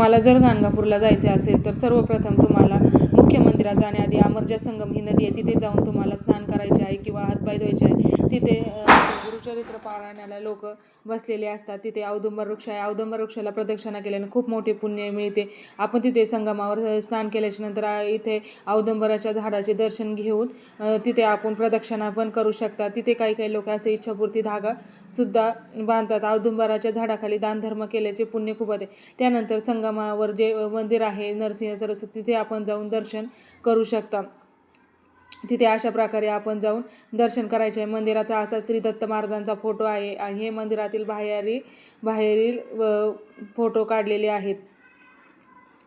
तुम्हाला जर गाणगापूरला जायचे असेल तर सर्वप्रथम तुम्हाला मुख्य मंदिरात जाण्याआधी अमरजा संगम ही नदी आहे. तिथे जाऊन तुम्हाला स्नान करायचे आहे किंवा हातपाय धुवायचे आहे. तिथे गुरुचरित्र पारायणाला लोक बसलेले असतात. तिथे औदुंबर वृक्ष आहे. औदुंबर वृक्षाला प्रदक्षिणा केल्याने खूप मोठे पुण्य मिळते. आपण तिथे संगमावर स्नान केल्याच्यानंतर इथे औदुंबराच्या झाडाचे दर्शन घेऊन तिथे आपण प्रदक्षिणा पण करू शकता. तिथे काही काही लोक असे इच्छापूर्ती धागा सुद्धा बांधतात. औदुंबराच्या झाडाखाली दानधर्म केल्याचे पुण्य खूप होते. त्यानंतर संगमावर जे मंदिर आहे नरसिंह सरस्वती तिथे आपण जाऊन दर्शन करू शकता. तिथे अशा प्रकारे आपण जाऊन दर्शन करायचे आहे. मंदिराचा असा श्री दत्त महाराजांचा फोटो आहे. आणि हे मंदिरातील बाहेरी बाहेरील व फोटो काढलेले आहेत.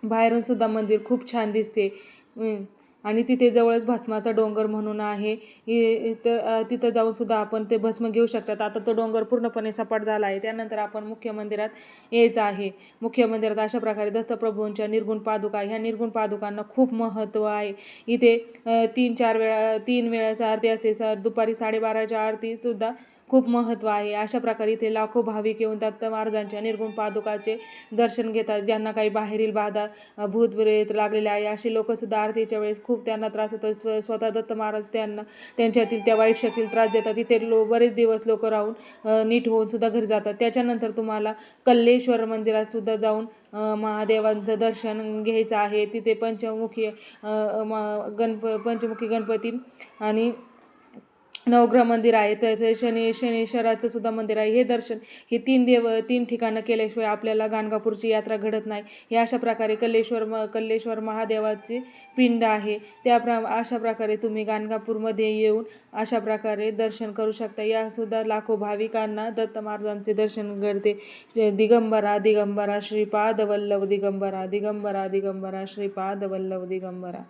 बाहेरून सुद्धा मंदिर खूप छान दिसते. आणि तिथे जवळच भस्माचा डोंगर म्हणून आहे. इ- इथं तिथं जाऊन सुद्धा आपण ते भस्म घेऊ शकतात. आता तो डोंगर पूर्णपणे सपाट झाला आहे. त्यानंतर आपण मुख्य मंदिरात यायचं आहे. मुख्य मंदिरात अशा प्रकारे दत्तप्रभूंच्या निर्गुण पादुका ह्या निर्गुण पादुकांना खूप महत्त्व आहे. इथे तीन चार वेळा तीन वेळाचा आरती असते. सर दुपारी साडेबाराच्या आरतीसुद्धा खूप महत्त्व आहे. अशा प्रकारे इथे लाखो भाविक येऊन दत्त महाराजांच्या निर्गुण पादुकाचे दर्शन घेतात. ज्यांना काही बाहेरील बाधा भूतप्रेत लागलेले आहे असे लोकसुद्धा आरतीच्या वेळेस खूप त्यांना त्रास होतो. स्व स्वतः दत्त महाराज त्यांना त्यांच्यातील त्या वाईट शक्तीला त्रास देतात. इथे लो बरेच दिवस लोक राहून नीट होऊन सुद्धा घरी जातात. त्याच्यानंतर तुम्हाला कल्लेश्वर मंदिरात सुद्धा जाऊन महादेवांचं दर्शन घ्यायचं आहे. तिथे पंचमुखी म- गणप पंचमुखी गणपती आणि नवग्रह मंदिर आहे तसेच शनी शनीश्वराचं सुद्धा मंदिर आहे. हे दर्शन हे तीन देव तीन ठिकाणं केल्याशिवाय आपल्याला गाणगापूरची यात्रा घडत नाही. हे अशा प्रकारे कल्लेश्वर म कल्लेश्वर महादेवाचे पिंड आहे. त्या प्र अशा प्रकारे तुम्ही गाणगापूरमध्ये येऊन अशा प्रकारे दर्शन करू शकता. यासुद्धा लाखो भाविकांना दत्त महाराजांचे दर्शन घडते. दिगंबरा दिगंबरा श्रीपाद वल्लभ दिगंबरा दिगंबरा दिगंबरा श्रीपाद वल्लभ दिगंबरा.